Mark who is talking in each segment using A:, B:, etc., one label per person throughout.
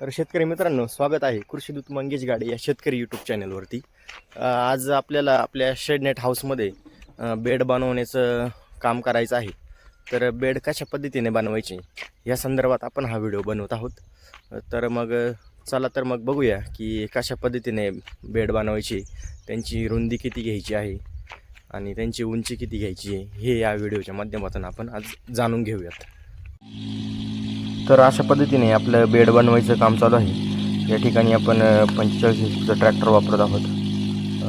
A: तर शेतकरी मित्रांनो स्वागत आहे कृषीदूत मंगेश गाडे या शेतकरी यूट्यूब चॅनलवरती आज आपल्याला आपल्या शेडनेट हाऊसमध्ये बेड बनवण्याचं काम करायचं आहे. तर बेड कशा पद्धतीने बनवायचे? या संदर्भात आपण हा व्हिडिओ बनवत आहोत. तर मग चला तर मग बघूया की कशा पद्धतीने बेड बनवायची त्यांची रुंदी किती घ्यायची आहे आणि त्यांची उंची किती घ्यायची आहे हे या व्हिडिओच्या माध्यमातून आपण आज जाणून घेऊयात. तर अशा पद्धतीने आपलं बेड बनवायचं काम चालू आहे. या ठिकाणी आपण पंचेचाळीस इंचचं ट्रॅक्टर वापरत आहोत.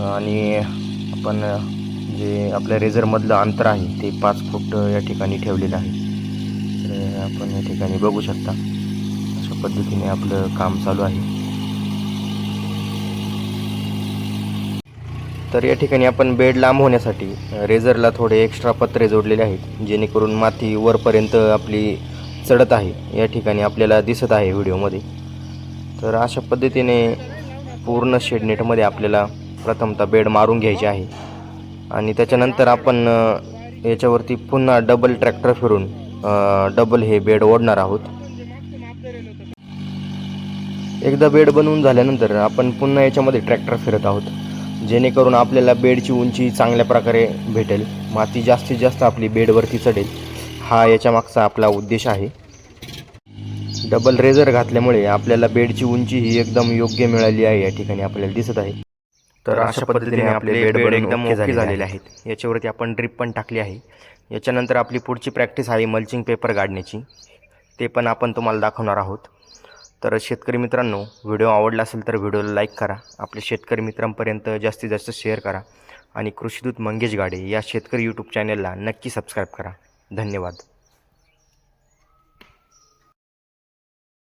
A: आणि आपण जे आपल्या रेझरमधलं अंतर आहे ते पाच फूट या ठिकाणी ठेवलेलं आहे. तर आपण या ठिकाणी बघू शकता अशा पद्धतीने आपलं काम चालू आहे. तर या ठिकाणी आपण बेड लांब होण्यासाठी रेझरला थोडे एक्स्ट्रा पत्रे जोडलेले आहेत जेणेकरून माती वरपर्यंत आपली चढत आहे. या ठिकाणी आपल्याला दिसत आहे व्हिडिओमध्ये. तर अशा पद्धतीने पूर्ण शेडनेटमध्ये आपल्याला प्रथमतः बेड मारून घ्यायचे आहे. आणि त्याच्यानंतर आपण याच्यावरती पुन्हा डबल ट्रॅक्टर फिरून डबल हे बेड ओढणार आहोत. एकदा बेड बनवून झाल्यानंतर आपण पुन्हा याच्यामध्ये ट्रॅक्टर फिरत आहोत. जेणेकरून आपल्याला बेडची उंची चांगल्या प्रकारे भेटेल. माती जास्तीत जास्त आपली बेडवरती चढेल. हा याच्या मागचा आपला उद्देश आहे. डबल रेझर घातल्यामुळे आपल्याला बेडची उंची ही एकदम योग्य मिळाली आहे या ठिकाणी आपल्याला दिसत आहे. तर अशा पद्धतीने आपले बेड बेड एकदम ओके झालेले आहेत. याच्यावरती आपण ड्रिप पण टाकली आहे. याच्यानंतर आपली पुढची प्रॅक्टिस आहे मल्चिंग पेपर काढण्याची ते पण आपण तुम्हाला दाखवणार आहोत. तर शेतकरी मित्रांनो व्हिडिओ आवडला असेल तर व्हिडिओला लाईक करा. आपल्या शेतकरी मित्रांपर्यंत जास्तीत जास्त शेअर करा. आणि कृषीदूत मंगेश गाडे या शेतकरी यूट्यूब चॅनलला नक्की सबस्क्राईब करा. धन्यवाद.